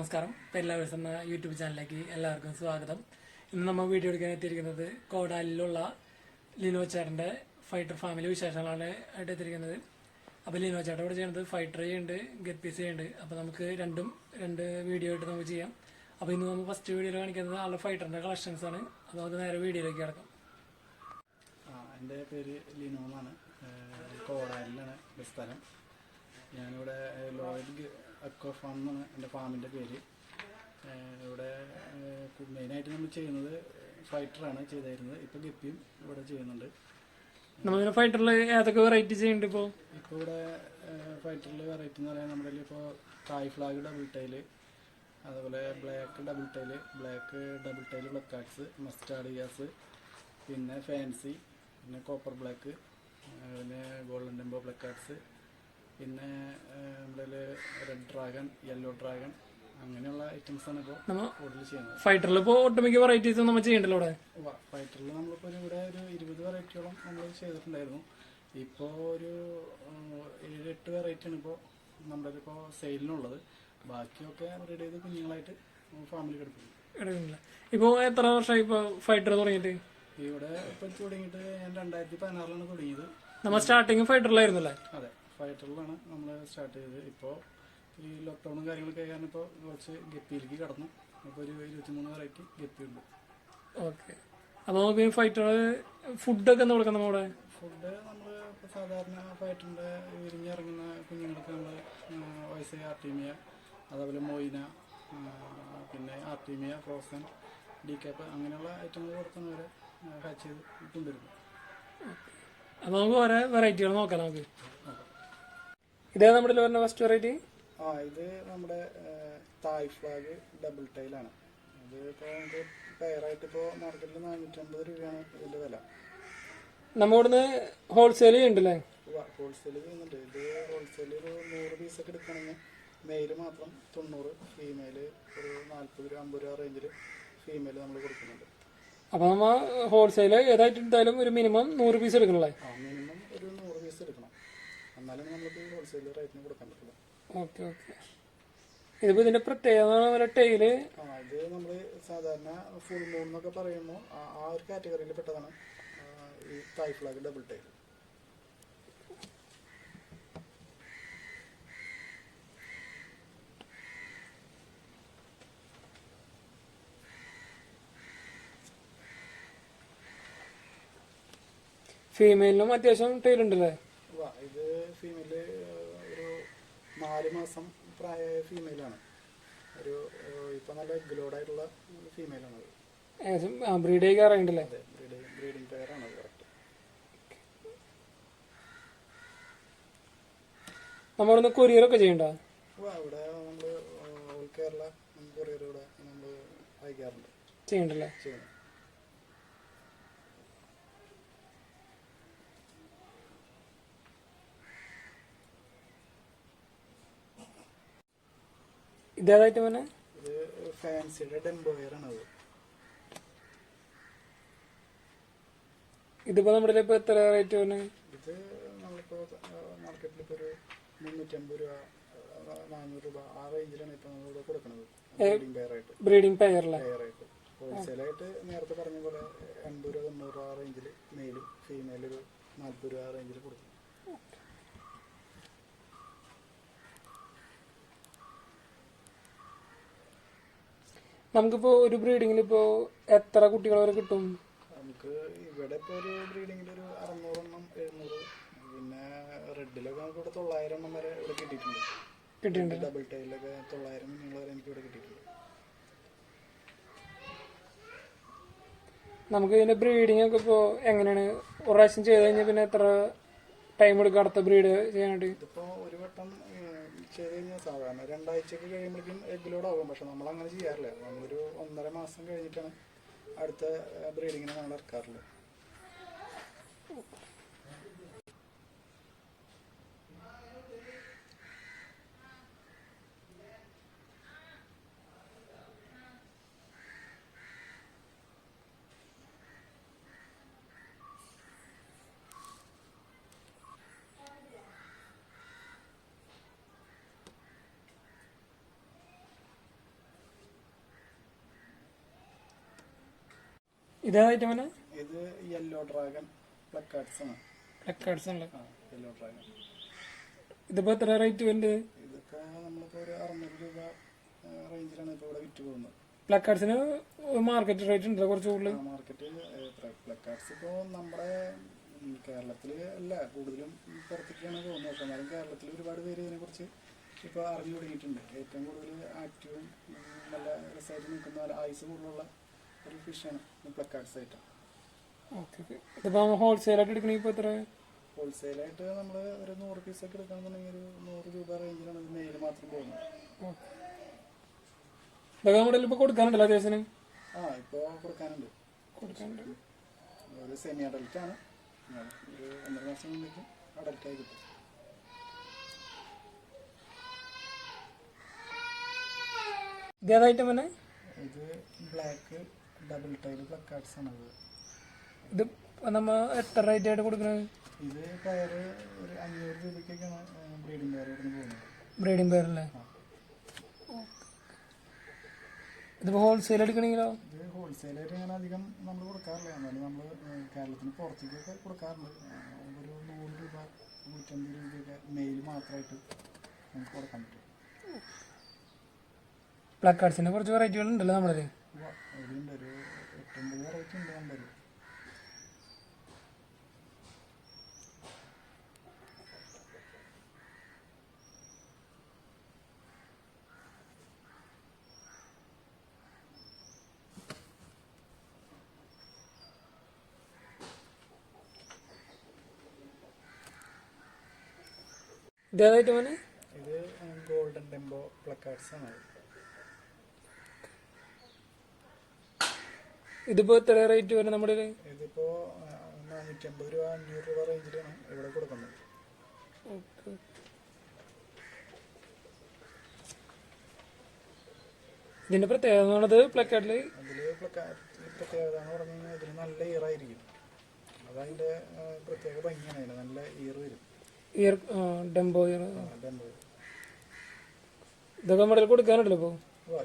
നമസ്കാരം. എല്ലാവരും എന്ന യൂട്യൂബ് ചാനലിലേക്ക് എല്ലാവർക്കും സ്വാഗതം. ഇന്ന് നമ്മൾ വീഡിയോ എടുക്കാൻ എത്തിയിരിക്കുന്നത് കോടാലിലുള്ള ലിനോ ചേട്ടന്റെ ഫൈറ്റർ ഫാമിലി വിശേഷങ്ങളാണ് ആയിട്ട് എത്തിയിരിക്കുന്നത്. അപ്പോൾ ലിനോ ചേട്ടൻ ഇവിടെ ചെയ്യുന്നത് ഫൈറ്റർ ചെയ്യുന്നുണ്ട് ഗെറ്റ് പീസ് ചെയ്യുന്നുണ്ട്. അപ്പോൾ നമുക്ക് രണ്ടും രണ്ട് വീഡിയോ ആയിട്ട് നമുക്ക് ചെയ്യാം. അപ്പോൾ ഇന്ന് നമ്മൾ ഫസ്റ്റ് വീഡിയോയിൽ കാണിക്കുന്നത് ആളുടെ ഫൈറ്ററിന്റെ കളക്ഷൻസ് ആണ്. അപ്പോൾ നമുക്ക് നേരെ വീഡിയോയിലേക്ക് കിടക്കാം. എന്റെ പേര് ലിനോ എന്നാണ്. കോടാലിലാണ് സ്ഥലം. ഞാനിവിടെ ലോയിഡ് അക്വ ഫാം എന്നാണ് എന്റെ ഫാമിന്റെ പേര്. ഇവിടെ മെയിനായിട്ട് നമ്മൾ ചെയ്യുന്നത് ഫൈറ്ററാണ് ചെയ്തായിരുന്നത് ഇപ്പോൾ ഗപ്പിയും ഇവിടെ ചെയ്യുന്നുണ്ട്. നമ്മളിങ്ങനെ ഫൈറ്ററിൽ ഏതൊക്കെ വെറൈറ്റി ചെയ്യുന്നുണ്ട് ഇപ്പോൾ ഇപ്പോൾ ഇവിടെ ഫൈറ്ററിൽ വെറൈറ്റി എന്ന് പറയാൻ നമ്മുടെ ഇപ്പോൾ കായ് ഫ്ലാഗ് ഡബിൾ ടൈൽ അതുപോലെ black double tail black double tail ബ്ലക്കാക്സ് mustard gas പിന്നെ ഫാൻസി പിന്നെ കോപ്പർ ബ്ലാക്ക് പിന്നെ ഗോൾഡൻ ടെമ്പോ ബ്ലക്കാക്സ് പിന്നെ നമ്മുടെ റെഡ് ഡ്രാഗൺ യെല്ലോ ഡ്രാഗൺ അങ്ങനെയുള്ള ഐറ്റംസ് ആണ് ഇപ്പോൾ കൂടുതൽ ചെയ്യുന്നത്. ഫൈറ്ററിൽ ഇപ്പോൾ ഒട്ടുമിക്ക വെറൈറ്റീസ് നമ്മൾ ചെയ്യണ്ടല്ലോ ഇവിടെ ഫൈറ്ററിൽ നമ്മളിപ്പോൾ ഇവിടെ ഒരു ഇരുപത് വെറൈറ്റിയോളം നമ്മൾ ചെയ്തിട്ടുണ്ടായിരുന്നു. ഇപ്പോൾ ഒരു ഏഴ് എട്ട് വെറൈറ്റിയാണ് ഇപ്പോൾ നമ്മുടെ ഇപ്പോൾ സെയിലിനുള്ളത് ബാക്കിയൊക്കെ റെഡി ചെയ്ത് കുഞ്ഞുങ്ങളായിട്ട് ഫാമിലി കിടക്കുന്നു. ഇപ്പോൾ എത്ര വർഷമായി ഇപ്പോൾ ഫൈറ്റർ തുടങ്ങിയിട്ട്? ഇവിടെ ഇപ്പോൾ തുടങ്ങിയിട്ട് ഞാൻ രണ്ടായിരത്തി പതിനാറിലാണ് തുടങ്ങിയത്. നമ്മൾ സ്റ്റാർട്ടിങ് ഫൈറ്ററിലായിരുന്നല്ലേ ഫൈറ്ററിലാണ് നമ്മൾ സ്റ്റാർട്ട് ചെയ്തത്. ഇപ്പോൾ ഈ ലോക്ക്ഡൗണും കാര്യങ്ങളൊക്കെ കാരണം ഇപ്പോൾ കുറച്ച് ഗപ്പിയിലേക്ക് കടന്നു. അപ്പോൾ ഒരു ഇരുപത്തിമൂന്ന് വെറൈറ്റി ഗപ്പി ഉണ്ട് ഓക്കെ അപ്പോൾ നമുക്ക് ഫൈറ്റർ ഫുഡൊക്കെ എന്താ കൊടുക്കണം നമ്മുടെ ഫുഡ് നമ്മൾ ഇപ്പോൾ സാധാരണ ഫൈറ്ററിന്റെ വിരിഞ്ഞിറങ്ങുന്ന കുഞ്ഞുങ്ങൾക്ക് നമ്മൾ വയസ്സ് ആർട്ടീമിയ അതേപോലെ മൊയിന പിന്നെ ആർട്ടീമിയ ഫ്രോസൺ ഡി കാപ്പ് അങ്ങനെയുള്ള ഐറ്റങ്ങൾ കൊടുത്താണ് അവരെ ഹാച്ച് ചെയ്ത് കൊണ്ടുവരുന്നത് അപ്പോൾ നമുക്ക് ഓരോ വെറൈറ്റികൾ നോക്കാം നമുക്ക്. ഇതേ നമ്മുടെ വരുന്ന ഫസ്റ്റ് വെറൈറ്റി ആ ഇത് നമ്മുടെ തായ് ഫ്ലാഗ് ഡബിൾ ടൈലാണ് ഇത് ഇപ്പോൾ നമുക്ക് പെയറായിട്ട് ഇപ്പോൾ മാർക്കറ്റിൽ നാനൂറ്റമ്പത് രൂപയാണ് ഇതിന്റെ വില. നമ്മുടെ ഹോൾസെയിൽ ഉണ്ടല്ലേ ഹോൾസെയിൽ ചെയ്യുന്നുണ്ട്. ഇത് ഹോൾസെയിൽ ഒരു നൂറ് പീസൊക്കെ എടുക്കണമെങ്കിൽ മെയിൽ മാത്രം തൊണ്ണൂറ് ഫീമെയിൽ ഒരു നാൽപ്പത് രൂപ അമ്പത് രൂപ റേഞ്ചിൽ ഫീമെയിൽ നമ്മൾ കൊടുക്കുന്നുണ്ട്. അപ്പോൾ നമ്മൾ ഹോൾസെയിൽ ഏതായിട്ട് എടുത്താലും ഒരു മിനിമം നൂറ് പീസ് എടുക്കണല്ലേ? ആ മിനിമം ഒരു എന്നാലും നമുക്ക് ഹോൾസെയിൽ റേറ്റിന് കൊടുക്കാൻ പറ്റില്ല. Okay okay. ഇതിപ്പോൾ ഇതിന്റെ പ്രത്യേകത ടൈൽ ആ ഇത് നമ്മൾ സാധാരണ ഫുൾ മൂൺ എന്നൊക്കെ പറയുമ്പോൾ ആ ആ ഒരു കാറ്റഗറിയിൽ പെട്ടതാണ്. ആ, ഈ തായ് ഫ്ലാഗ് ഡബിൾ ടൈൽ ഫീമെയിലിനും അത്യാവശ്യം ടൈൽ ഫീമെയിൽ ഒരു നാല് മാസം പ്രായമായ ഫീമെയിലാണ് ഒരു ഇപ്പം നല്ല ഗ്ലോഡായിട്ടുള്ള ഫീമെയിലാണത് ബ്രീഡ് ചെയ്യാറുണ്ടല്ലേ അതെ. ബ്രീഡിംഗ് ബ്രീഡിംഗ് പെയറാണ് കറക്റ്റ് നമ്മളിവിടുന്ന് കൊറിയറൊക്കെ ചെയ്യണ്ട? വാ ഇവിടെ നമ്മൾ ഓൾ കേരള കൊറിയർ ഇവിടെ നമ്മൾ അയക്കാറുണ്ട്. ചെയ്യണ്ടല്ലേ? ചെയ്യുന്നു ഇതേതായിട്ട് ഇത് ഫാൻസിയുടെ ഡെംബോയറാണ് അത്. ഇതിപ്പോൾ നമ്മുടെ ഇപ്പൊ എത്ര റേറ്റ് പിന്നെ ഇത് നമ്മളിപ്പോ മാർക്കറ്റിൽ ഇപ്പോൾ ഒരു മുന്നൂറ്റമ്പത് രൂപ നാനൂറ് രൂപ ആ റേഞ്ചിലാണ് ഇപ്പോൾ നമ്മളിവിടെ കൊടുക്കുന്നത് ബ്രീഡിംഗ് പെയറായിട്ട് ബ്രീഡിംഗ് പെയറല്ലേ പെയറായിട്ട് ഹോൾസെയിലായിട്ട് നേരത്തെ പറഞ്ഞ പോലെ എൺപത് രൂപ തൊണ്ണൂറ് രൂപ റേഞ്ചിൽ മെയിലും ഫീമെയിൽ ഒരു നാൽപ്പത് രൂപ റേഞ്ചിൽ കൊടുക്കും. നമുക്കിപ്പോൾ ഒരു ബ്രീഡിങ്ങിൽ ഇപ്പോ എത്ര കുട്ടികൾ വരെ കിട്ടും? നമുക്ക് ഇവിടെ ഇപ്പൊ ഒരു ബ്രീഡിങ്ങിൽ ഒരു അറുന്നൂറെണ്ണം എഴുന്നൂറ്. പിന്നെ റെഡിലൊക്കെ നമുക്ക് ഇവിടെ തൊള്ളായിരം എണ്ണം വരെ ഇവിടെ കിട്ടിയിട്ടുണ്ട്. കിട്ടിയിട്ടുണ്ട്. ഡബിൾ ടൈലൊക്കെ തൊള്ളായിരം കുഞ്ഞുങ്ങൾ വരെ എനിക്ക് ഇവിടെ കിട്ടിയിട്ടുണ്ട്. നമുക്ക് ഇതിന്റെ ബ്രീഡിംഗ് ഒക്കെ ഇപ്പോ എങ്ങനെയാണ്? ഒരു പ്രാവശ്യം ചെയ്ത് കഴിഞ്ഞാൽ പിന്നെ എത്ര ടൈം എടുക്കും അടുത്ത ബ്രീഡ് ചെയ്യാനായിട്ട്? ഇതിപ്പോ ഒരു വട്ടം ചെയ്ത് കഴിഞ്ഞാൽ സാധാരണ രണ്ടാഴ്ചയൊക്കെ കഴിയുമ്പോഴേക്കും എഗ് ലോഡ് ആകും പക്ഷെ നമ്മൾ അങ്ങനെ ചെയ്യാറില്ല. നമ്മളൊരു ഒന്നര മാസം കഴിഞ്ഞിട്ടാണ് അടുത്ത ബ്രീഡിങ്ങിനെ നമ്മൾ ഇറക്കാറുള്ളത്. ഇതേതായിട്ട് ഇത് യെല്ലോ ഡ്രാഗൺ പ്ലക്കാർഡ്സ് ആണ്. ഉള്ള ആണ് യെല്ലോ ഡ്രാഗൺ ഇതിപ്പോ എത്ര റേറ്റ് വരുന്നത് ഇതൊക്കെ നമ്മളിപ്പോ ഒരു അറുന്നൂറ് രൂപ റേഞ്ചിലാണ് ഇപ്പോൾ ഇവിടെ വിറ്റ് പോകുന്നത്. പ്ലക്കാർഡ്സിന് മാർക്കറ്റ് റേറ്റ് ഉണ്ട് കുറച്ച് കൂടുതൽ മാർക്കറ്റ് പ്ലക്കാർഡ്സ് ഇപ്പോൾ നമ്മുടെ കേരളത്തിൽ അല്ല കൂടുതലും പുറത്തേക്കാണ് പോകുന്നത്. പക്ഷേ എന്നാലും കേരളത്തിൽ ഒരുപാട് പേര് ഇതിനെക്കുറിച്ച് ഇപ്പോൾ അറിഞ്ഞു തുടങ്ങിയിട്ടുണ്ട്. ഏറ്റവും കൂടുതൽ ആക്റ്റീവും നല്ല റിസൈറ്റ് നിൽക്കുന്ന ആയുസ് കൂടുതലുള്ള ഒരു ഫിഷാണ് പ്ലക്കാർഡ്സ് ഐറ്റം ഓക്കെ ഓക്കെ ഇതിപ്പോ ഹോൾസെയിലായിട്ട് എടുക്കണമെങ്കിൽ ഇപ്പോൾ എത്ര ഹോൾസെയിലായിട്ട് നമ്മൾ ഒരു നൂറ് പീസൊക്കെ എടുക്കണമെന്നുണ്ടെങ്കിൽ ഒരു നൂറ് രൂപ റേഞ്ചിലാണ് ഇത് മെയിൽ മാത്രം പോകുന്നത്. ഇതൊക്കെ നമ്മുടെ ഇപ്പോൾ കൊടുക്കാനുണ്ടല്ലോ അത്യാവശ്യം ആ ഇപ്പോൾ കൊടുക്കാനുണ്ട്. കൊടുക്കാനുണ്ട്. ഒരു സെമി അഡൽറ്റ് ആണ് ഒരു ഒന്നര മാസം മുമ്പേക്കും അഡൽറ്റായി കിട്ടും. ഇതേതായിട്ട് അവനെ ഇത് ബ്ലാക്ക് ഡബിൾ ടൈൽ പ്ലക്കാർഡ്സ് ആണ് ഇത് ഇത് നമ്മ എത്ര റേറ്റ് ആയിട്ട് കൊടുക്കുന്നത് ഇത് പയർ ഒരു അഞ്ഞൂറ് രൂപയ്ക്കൊക്കെയാണ് ബ്രീഡിംഗ് പയർ ഇവിടുന്ന് പോകുന്നത്. ബ്രീഡിംഗ് പയറല്ലേ ഇതിപ്പോ ഹോൾസെയിൽ എടുക്കണമെങ്കിലോ ഇത് ഹോൾസെയിലായിട്ട് ഞാൻ അധികം നമ്മൾ കൊടുക്കാറില്ല. എന്നാലും നമ്മൾ കേരളത്തിന് പുറത്തേക്കൊക്കെ കൊടുക്കാറുണ്ട്. ഒരു നൂറ് രൂപ നൂറ്റമ്പത് രൂപയൊക്കെ മെയിൽ മാത്രമായിട്ട് നമുക്ക് കൊടുക്കാൻ പറ്റും. പ്ലക്കാർഡ്സിന് കുറച്ച് വെറൈറ്റികൾ ഉണ്ടല്ലോ നമ്മളത് ഉവ്വ, ഇതിന്റെ ഒരു എട്ടൊമ്പത് വെറൈറ്റി ഉണ്ട് കയ്യിൽ. ഇതേതായിട്ട് മോനെ ഇത് ഗോൾഡൻ ടെമ്പോ പ്ലക്കാർഡ്സ് ആണ് ഇതിപ്പോ എത്ര റേറ്റ് വരും നമ്മുടെ ഇതിപ്പോ നാനൂറ്റമ്പത് രൂപ അഞ്ഞൂറ് രൂപ റേഞ്ചിലാണ് ഇവിടെ കൊടുക്കുന്നത് ഇതിന്റെ പ്രത്യേകത എന്ന് പറയുന്നത് പ്ലക്കാർഡിൽ അതിൽ പ്രത്യേകത എന്ന് പറഞ്ഞു കഴിഞ്ഞാൽ ഇതിന് നല്ല ഈറായിരിക്കും അതതിന്റെ പ്രത്യേക ഭംഗിയാണ് അതിന്. നല്ല ഈർ വരും. ഇയർ ഡെമ്പോ ഇയർ ഡെമ്പോ ഇതൊക്കെ നമ്മുടെ കൊടുക്കാനുണ്ടല്ലോ ഇപ്പോൾ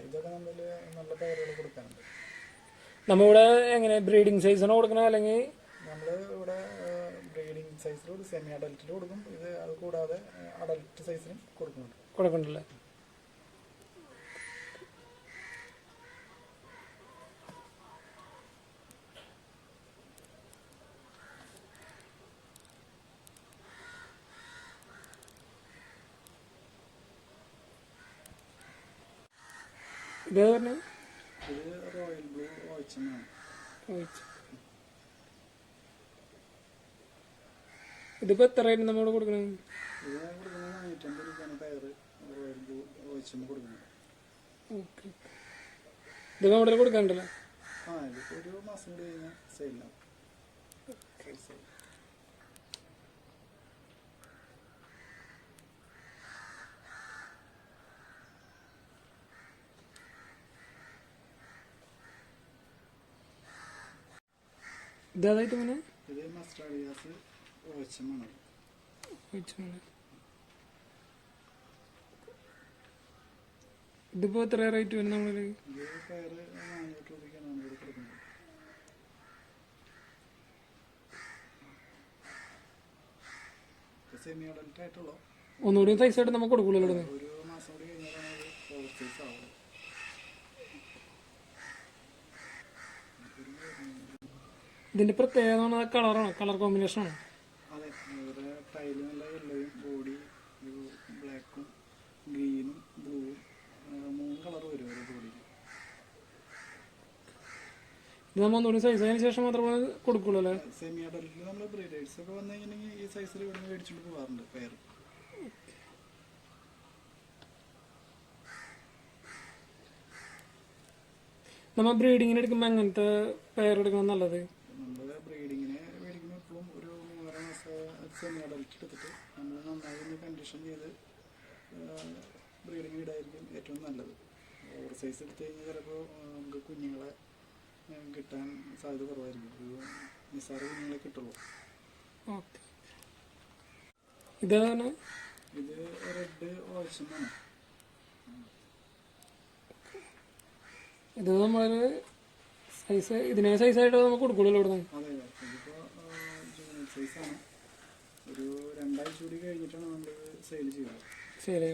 ഇതൊക്കെ നമ്മൾ നല്ല കയറുകൾ കൊടുക്കാനുണ്ട്. നമ്മളിവിടെ എങ്ങനെ? ബ്രീഡിംഗ് സൈസിന് കൊടുക്കണത് അല്ലെങ്കിൽ നമ്മൾ ഇവിടെ ബ്രീഡിംഗ് സൈസിൽ ഒരു സെമി അഡൽറ്റിൽ കൊടുക്കും. ഇത് അത് കൂടാതെ അഡൽറ്റ് സൈസിലും കൊടുക്കുന്നുണ്ട്. കൊടുക്കണ്ടല്ലേ? ഇതേ റോയൽ ബ്ലൂ ഇതിപ്പോ എത്ര ആയിരുന്നു നമ്മൾ കൊടുക്കണത് ഇത് കൊടുക്കുന്നത് ഒരു രൂപയാണ് കഴിഞ്ഞാൽ ഓയിച്ചമ്മ കൊടുക്കുന്നത് ഓക്കെ ഇത് നമ്മുടെ കയ്യിൽ കൊടുക്കാനുണ്ടല്ലോ ആ ഇതിപ്പോൾ ഒരു മാസം കൂടി കഴിഞ്ഞാൽ സെയിലാണ് ഇതേതായിട്ട് ഇങ്ങനെ ഇത് മസ്റ്റാർഡ് ഗ്യാസ് ഓയിച്ചമാണ് ഇതിപ്പോ എത്ര റേറ്റ് വരും ആയിട്ടുള്ള? ഒന്നുകൂടി സൈസ് ആയിട്ട് നമുക്ക് കൊടുക്കൂലോ ഇവിടെ ഒരു മാസം കൂടി കഴിഞ്ഞാലാണ് അത് ഓവർ സൈസ് ആവുന്നത് ഇതിന്റെ പ്രത്യേകത കളറാണ് കളർ കോമ്പിനേഷൻ ആണ്. അതെ ഇവരുടെ ടൈൽ നല്ല യെല്ലോയും ബോഡി ഒരു ബ്ലാക്കും ഗ്രീനും ബ്ലൂവും മൂന്ന് കളർ വരും ഒരു ബോഡിയിൽ ഇത് നമ്മൾ ഒന്നുകൂടി സൈസ് അതിന് ശേഷം മാത്രമേ കൊടുക്കുള്ളൂ അല്ലേ? സെമി അഡൽറ്റിൽ നമ്മൾ ബ്രീഡേഴ്സ് ഒക്കെ വന്നു കഴിഞ്ഞിട്ടുണ്ടെങ്കിൽ ഈ സൈസിൽ ഇവിടെ നിന്ന് മേടിച്ചുകൊണ്ട് പോകാറുണ്ട് പെയർ നമ്മൾ ബ്രീഡിങ്ങിന് എടുക്കുമ്പോൾ അങ്ങനത്തെ പെയർ എടുക്കണം നല്ലത് നമ്മൾ ബ്രീഡിങ്ങിന് മേടിക്കുമ്പോൾ എപ്പോഴും ഒരു മൂന്നര മാസം സെമി നമ്മൾ നന്നായി ഒന്ന് കണ്ടീഷൻ ചെയ്ത് ബ്രീഡിങ് ഇടായിരിക്കും ഏറ്റവും നല്ലത്. ഓവർ സൈസ് എടുത്തു കഴിഞ്ഞാൽ ചിലപ്പോൾ നമുക്ക് കുഞ്ഞുങ്ങളെ കിട്ടാൻ സാധ്യത കുറവായിരിക്കും. ഒരു നിസ്സാര കുഞ്ഞുങ്ങളെ കിട്ടുള്ളൂ. ഇതാണ്? ഇത് റെഡ് ഓയിച്ചമാണ് ഇത് നമ്മൾ സൈസ് ഇതിനെ സൈസായിട്ട് നമുക്ക് കൊടുക്കുള്ളൂ ഇവിടെ അതെ അതെ. ഇതിപ്പോൾ സൈസാണ് ഒരു രണ്ടാഴ്ച കൂടി കഴിഞ്ഞിട്ടാണ് നമ്മൾ സെയിൽ ചെയ്യുന്നത്. ശരി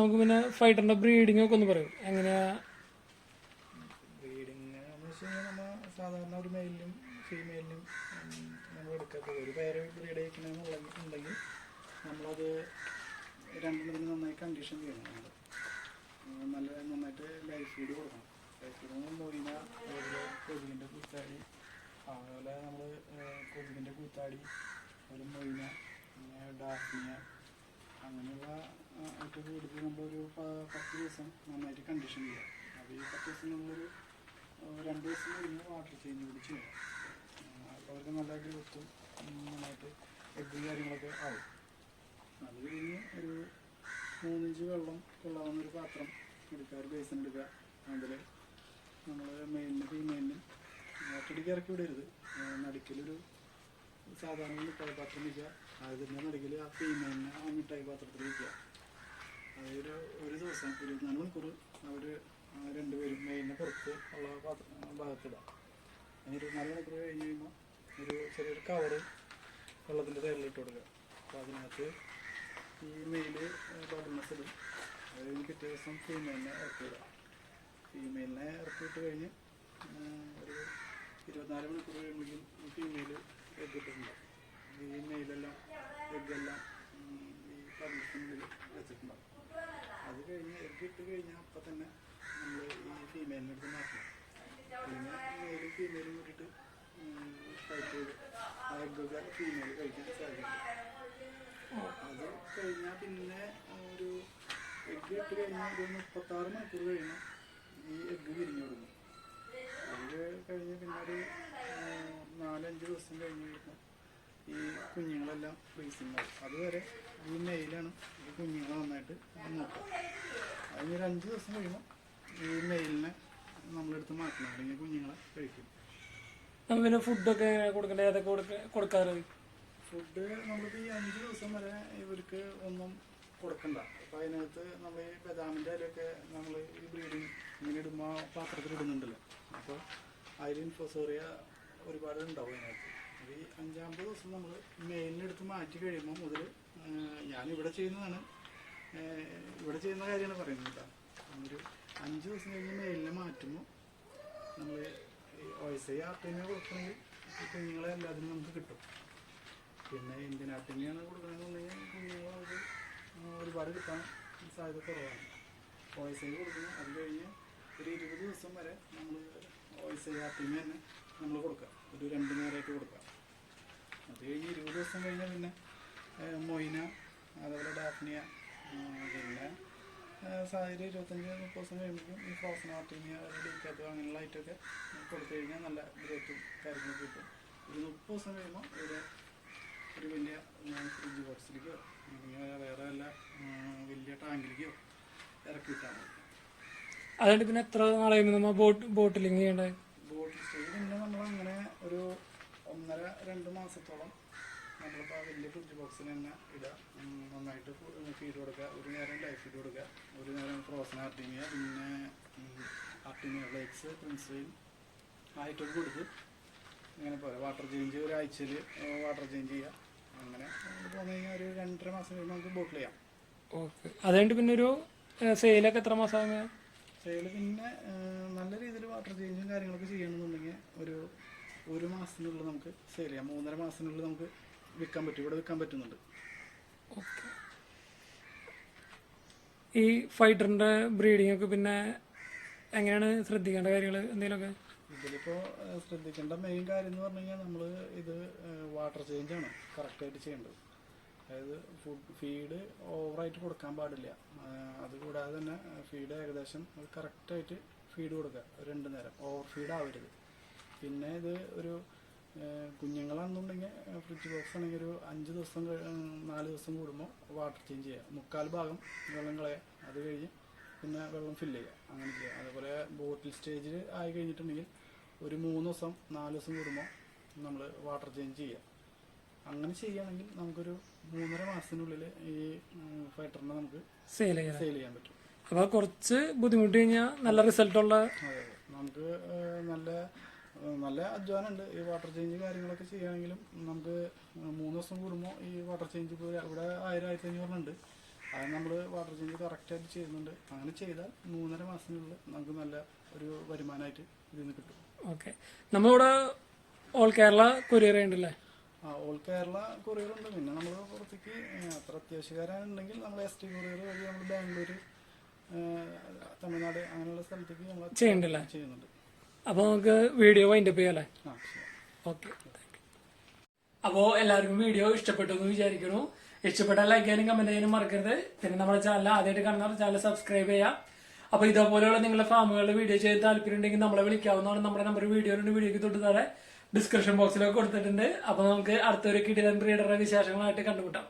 നമുക്ക് പിന്നെ ഫൈറ്ററിന്റെ ബ്രീഡിംഗ് ഒക്കെ ഒന്ന് പറയും. എങ്ങനെയാ? ബ്രീഡിംഗ് സാധാരണ ഒരു മെയിലിനും ഫീമെയിലിനും നമ്മൾ എടുക്കാത്തത്. ഒരു പേര് ബ്രീഡ് ചെയ്യിക്കണമെന്നുണ്ടെങ്കിൽ നമ്മളത് രണ്ടെണ്ണത്തിന് നന്നായി കണ്ടീഷൻ ചെയ്യണം. നമ്മൾ നല്ല നന്നായിട്ട് ലൈഫ് ഫീഡ് കൊടുക്കണം. ലൈഫ് ഫീഡ് മൊയിന അതുപോലെ കൊതുകിന്റെ കൂത്താടി അതുപോലെ നമ്മൾ കൊതുകിന്റെ കൂത്താടി ഒരു മൊയിന പിന്നെ ഡാഫ്നിയ അങ്ങനെയുള്ള ഐറ്റം കൊടുത്ത് നമ്മളൊരു പത്ത് ദിവസം നന്നായിട്ട് കണ്ടീഷൻ ചെയ്യുക അപ്പോൾ ഈ പത്ത് ദിവസം നമ്മളൊരു രണ്ട് ദിവസം കഴിഞ്ഞ് വാട്ടർ ചേഞ്ച് കൂടി ചെയ്യണം അപ്പോൾ അവർക്ക് നല്ല ഗ്രോത്തും നന്നായിട്ട് എഗ്ഗും കാര്യങ്ങളൊക്കെ ആവും. അത് കഴിഞ്ഞ് ഒരു മൂന്നിഞ്ച് വെള്ളം കൊള്ളാവുന്ന ഒരു പാത്രം എടുക്കുക ഒരു ബേസിൻ എടുക്കുക. അതിൽ നമ്മൾ മെയിനിൽ ഫീമെയിലിനും ഒറ്റടിക്ക് ഇറക്കി വിടരുത്. നടുക്കലൊരു സാധാരണ പാത്രം വയ്ക്കുക അതിന്റെ നടുക്കിൽ ആ ഫീമെയിലിനെ ആ മിഠായി പാത്രത്തിൽ വയ്ക്കുക അതൊരു ഒരു ദിവസം ഇരുപത്തിനാല് മണിക്കൂർ അവർ രണ്ടുപേരും മെയിലിനെ പുറത്ത് ഉള്ള പാത്ര ഭാഗത്തിടാം. അതിന് ഇരുപത്തിനാല് മണിക്കൂർ കഴിഞ്ഞ് കഴിയുമ്പോൾ ഒരു ചെറിയൊരു കവറ് വെള്ളത്തിന്റെ തേരിലിട്ട് കൊടുക്കുക. അപ്പോൾ അതിനകത്ത് ഈ മെയിൽ ബട്ടൺസ് ഇടും. അത് പിറ്റേ ദിവസം ഫീമെയിലിനെ ഇറക്കി വിടാം. ഫീമെയിലിനെ ഇറക്കി വിട്ട് കഴിഞ്ഞ് ഒരു ഇരുപത്തിനാല് മണിക്കൂർ കഴിയുമ്പോഴേക്കും ഫീമെയിൽ എഗ് ഈ മെയിലെല്ലാം എഗ്ഗെല്ലാം ഈ ബബിൾസിനുള്ളിൽ വെച്ചിട്ടുണ്ടാവും അത് കഴിഞ്ഞ് എഗ് ഇട്ട് കഴിഞ്ഞാൽ തന്നെ നമ്മൾ ഈ ഫീമെയിലിനെ എടുത്ത് മാറ്റണം. പിന്നെ മെയിലും ഫീമെയിലും കൂട്ടിയിട്ട് ചെയ്ത് ആ എഗ്ഗൊക്കെ ഫീമെയിൽ കഴിക്കാൻ സാധിക്കും. അത് കഴിഞ്ഞാൽ പിന്നെ ഒരു എഗ്ഗ് ഇട്ട് കഴിഞ്ഞാൽ ഒരു മുപ്പത്താറ് മണിക്കൂർ കഴിയുമ്പോൾ ഈ എഗ്ഗ് വിരിഞ്ഞു കൊടുക്കും. അത് കഴിഞ്ഞ് പിന്നെ ഒരു നാലഞ്ച് ദിവസം കഴിഞ്ഞ് കഴിയുമ്പോൾ ഈ കുഞ്ഞുങ്ങളെല്ലാം ഫ്രീസിങ് ആവും അതുവരെ ഈ മെയിലാണ് ഈ കുഞ്ഞുങ്ങളെ നന്നായിട്ട് നോക്കുക. അതിന് ഒരു അഞ്ച് ദിവസം കഴിയുമ്പോൾ ഈ മെയിലിനെ നമ്മളെടുത്ത് മാറ്റണം. അല്ലെങ്കിൽ കുഞ്ഞുങ്ങളെ കഴിക്കും. പിന്നെ ഫുഡൊക്കെ കൊടുക്കണ്ടേ? ഏതൊക്കെ കൊടുക്ക കൊടുക്കാറ്? ഫുഡ് നമ്മൾക്ക് ഈ അഞ്ച് ദിവസം വരെ ഇവർക്ക് ഒന്നും കൊടുക്കണ്ട. അപ്പം അതിനകത്ത് നമ്മൾ ഈ ബദാമിന്റെ അതിലൊക്കെ നമ്മൾ ഈ ബ്രീഡിങ് ഇങ്ങനെ ഇടുമ്പോൾ പാത്രത്തിൽ ഇടുന്നുണ്ടല്ലോ. അപ്പോൾ അതിൽ ഇൻഫോസോറിയ ഒരുപാട് ഉണ്ടാവും അതിനകത്ത്. ഈ അഞ്ചാമത്തെ ദിവസം നമ്മൾ മെയിലിനെടുത്ത് മാറ്റി കഴിയുമ്പോൾ മുതൽ ഞാനിവിടെ ചെയ്യുന്നതാണ്. ഇവിടെ ചെയ്യുന്ന കാര്യമാണ് പറയുന്നത് കേട്ടോ. ഒരു അഞ്ച് ദിവസം കഴിഞ്ഞ് മെയിലിനെ മാറ്റുമ്പോൾ നമ്മൾ വയസ്സായി ആർട്ടിനെ കൊടുക്കണമെങ്കിൽ കുഞ്ഞുങ്ങളെ എല്ലാത്തിനും നമുക്ക് കിട്ടും. പിന്നെ ഇന്ത്യൻ ആർട്ടിനെയാണ് കൊടുക്കണമെന്നുണ്ടെങ്കിൽ കുഞ്ഞുങ്ങൾ നമുക്ക് ഒരുപാട് കിട്ടാൻ സാധ്യത കുറവാണ്. വയസ്സായി കൊടുക്കുന്നു അത് കഴിഞ്ഞ് ഒരു ഇരുപത് ദിവസം വരെ നമ്മൾ വയസ്സായി ആർട്ടിനെ തന്നെ നമ്മൾ കൊടുക്കാം ഒരു രണ്ട് നേരമായിട്ട് കൊടുക്കാം അത് കഴിഞ്ഞ് ഇരുപത് ദിവസം കഴിഞ്ഞാൽ പിന്നെ മൊയ്ന അതേപോലെ ഡാഫ്നിയ പിന്നെ സാഹചര്യം ഇരുപത്തഞ്ച് മുപ്പത് ദിവസം കഴിയുമ്പോഴേക്കും ഈ ഫ്രോസൺ ആർട്ടിനിയ ഡീക്കാത്തോ അങ്ങനെയുള്ള ഐറ്റമൊക്കെ കൊടുത്തു കഴിഞ്ഞാൽ നല്ല ഗ്രോത്തും കാര്യങ്ങളൊക്കെ കിട്ടും. ഒരു മുപ്പത് ദിവസം കഴിയുമ്പോൾ ഇവിടെ ഒരു വലിയ ഫ്രിഡ്ജ് ബോക്സിലേക്കോ അല്ലെങ്കിൽ വേറെ വല്ല വലിയ ടാങ്കിലേക്കോ ഇറക്കി വിട്ടാൽ മതി. അതുകൊണ്ട് പിന്നെ എത്ര നാളെ നമ്മൾ ബോട്ട് ബോട്ടിലിങ് ചെയ്യേണ്ടത് ബോട്ടിൽ സ്റ്റേജ് പിന്നെ നമ്മൾ അങ്ങനെ ഒരു ഒന്നര രണ്ട് മാസത്തോളം നമ്മളിപ്പോൾ ആ വലിയ ഫ്രിഡ്ജ് ബോക്സിൽ തന്നെ ഇടുക നന്നായിട്ട് ഫീഡ് കൊടുക്കുക ഒരു നേരം ലൈഫ് ഫീഡ് കൊടുക്കുക ഒരു നേരം ഫ്രോസൺ ആർട്ടിമിയ പിന്നെ ആർട്ടിമിയ ഫ്ലേക്സ് പ്രിൻസ്വെയിൽ ആയിട്ടൊക്കെ കൊടുത്ത് ഇങ്ങനെ പോലെ. വാട്ടർ ചേഞ്ച് ഒരാഴ്ചയിൽ വാട്ടർ ചേഞ്ച് ചെയ്യുക. അങ്ങനെ പോന്നു കഴിഞ്ഞാൽ ഒരു രണ്ടര മാസം കഴിയുമ്പോൾ നമുക്ക് ബോട്ടിൽ ചെയ്യാം. ഓക്കെ. അതുകൊണ്ട് പിന്നെ ഒരു സെയിലൊക്കെ എത്ര മാസം സെയിൽ പിന്നെ നല്ല രീതിയിൽ വാട്ടർ ചേഞ്ചും കാര്യങ്ങളൊക്കെ ചെയ്യണമെന്നുണ്ടെങ്കിൽ ഒരു ഒരു മാസത്തിനുള്ളിൽ നമുക്ക് സെയിൽ ചെയ്യാം. മൂന്നര മാസത്തിനുള്ളിൽ നമുക്ക് വിൽക്കാൻ പറ്റും. ഇവിടെ വിൽക്കാൻ പറ്റുന്നുണ്ട്. ഈ ഫൈറ്ററിന്റെ ബ്രീഡിംഗ് ഒക്കെ പിന്നെ എങ്ങനെയാണ് ശ്രദ്ധിക്കേണ്ട കാര്യങ്ങൾ എന്തെങ്കിലുമൊക്കെ? ഇതിലിപ്പോൾ ശ്രദ്ധിക്കേണ്ട മെയിൻ കാര്യം എന്ന് പറഞ്ഞു കഴിഞ്ഞാൽ നമ്മൾ ഇത് വാട്ടർ ചേഞ്ച് ആണ് കറക്റ്റായിട്ട് ചെയ്യേണ്ടത്. അതായത് ഫുഡ് ഫീഡ് ഓവറായിട്ട് കൊടുക്കാൻ പാടില്ല. അതുകൂടാതെ തന്നെ ഫീഡ് ഏകദേശം കറക്റ്റായിട്ട് ഫീഡ് കൊടുക്കുക. രണ്ട് നേരം. ഓവർ ഫീഡ് ആവരുത്. പിന്നെ ഇത് ഒരു കുഞ്ഞുങ്ങളാണെന്നുണ്ടെങ്കിൽ ഫ്രിഡ്ജ് ബോക്സ് ആണെങ്കിൽ ഒരു അഞ്ച് ദിവസം നാല് ദിവസം കൂടുമ്പോൾ വാട്ടർ ചേഞ്ച് ചെയ്യുക മുക്കാൽ ഭാഗം വെള്ളം കളയുക അത് കഴിഞ്ഞ് പിന്നെ വെള്ളം ഫില്ല് ചെയ്യുക അങ്ങനെ ചെയ്യുക അതേപോലെ ബോട്ടിൽ സ്റ്റേജിൽ ആയി കഴിഞ്ഞിട്ടുണ്ടെങ്കിൽ ഒരു മൂന്ന് ദിവസം നാല് ദിവസം കൂടുമ്പോൾ നമ്മൾ വാട്ടർ ചേഞ്ച് ചെയ്യുക അങ്ങനെ ചെയ്യുകയാണെങ്കിൽ നമുക്കൊരു മൂന്നര മാസത്തിനുള്ളിൽ ഈ ഫൈറ്ററിനെ നമുക്ക് സെയിൽ ചെയ്യാൻ സെയിൽ ചെയ്യാൻ പറ്റും. അപ്പോൾ കുറച്ച് ബുദ്ധിമുട്ട് കഴിഞ്ഞാൽ നല്ല റിസൾട്ടുള്ള അതെ അതെ. നമുക്ക് നല്ല നല്ല അധ്വാനമുണ്ട്. ഈ വാട്ടർ ചേഞ്ച് കാര്യങ്ങളൊക്കെ ചെയ്യുകയാണെങ്കിലും നമുക്ക് മൂന്ന് ദിവസം കൂടുമ്പോൾ ഈ വാട്ടർ ചേഞ്ച് ഇപ്പോൾ ഇവിടെ ആയിരം ആയിരത്തി അഞ്ഞൂറിനുണ്ട് അത് നമ്മൾ വാട്ടർ ചേഞ്ച് കറക്റ്റായിട്ട് ചെയ്യുന്നുണ്ട്. അങ്ങനെ ചെയ്താൽ മൂന്നര മാസത്തിനുള്ളിൽ നമുക്ക് നല്ല ഒരു വരുമാനമായിട്ട് ഇതിൽ നിന്ന് കിട്ടും. ഓക്കെ. നമ്മളിവിടെ ഓൾ കേരള കൊറിയർ ഉണ്ടല്ലേ? ആ ഓൾ കേരള കൊറിയർ ഉണ്ട്. പിന്നെ നമ്മൾ പുറത്തേക്ക് അത്ര അത്യാവശ്യക്കാരാണെന്നുണ്ടെങ്കിൽ നമ്മൾ എസ് ടി കൊറിയർ വഴി നമ്മൾ ബാംഗ്ലൂർ തമിഴ്നാട് അങ്ങനെയുള്ള സ്ഥലത്തേക്ക് നമ്മൾ ചെയ്യുന്നുണ്ട്. അപ്പൊ നമുക്ക് വീഡിയോ വൈൻഡപ്പ് ചെയ്യാം അല്ലേ ഓക്കെ അപ്പോ എല്ലാവർക്കും വീഡിയോ ഇഷ്ടപ്പെട്ടു എന്ന് വിചാരിക്കുന്നു. ഇഷ്ടപ്പെട്ടാൽ ലൈക്ക് ചെയ്യാനും കമന്റ് ചെയ്യാനും മറക്കരുത്. പിന്നെ നമ്മുടെ ചാനൽ ആദ്യമായിട്ട് കാണുന്നവർ ചാനൽ സബ്സ്ക്രൈബ് ചെയ്യാം. അപ്പൊ ഇതേപോലെയുള്ള നിങ്ങളുടെ ഫാമുകളുടെ വീഡിയോ ചെയ്യാൻ താല്പര്യം ഉണ്ടെങ്കിൽ നമ്മളെ വിളിക്കാവുന്നതാണ്. നമ്മുടെ നമ്പർ വീഡിയോയിലുണ്ട് വീഡിയോക്ക് തൊട്ട് താഴെ ഡിസ്ക്രിപ്ഷൻ ബോക്സിലൊക്കെ കൊടുത്തിട്ടുണ്ട്. അപ്പൊ നമുക്ക് അടുത്തൊരു കിടിലൻ ബ്രീഡറുടെ വിശേഷങ്ങളായിട്ട് കണ്ടുമുട്ടാം.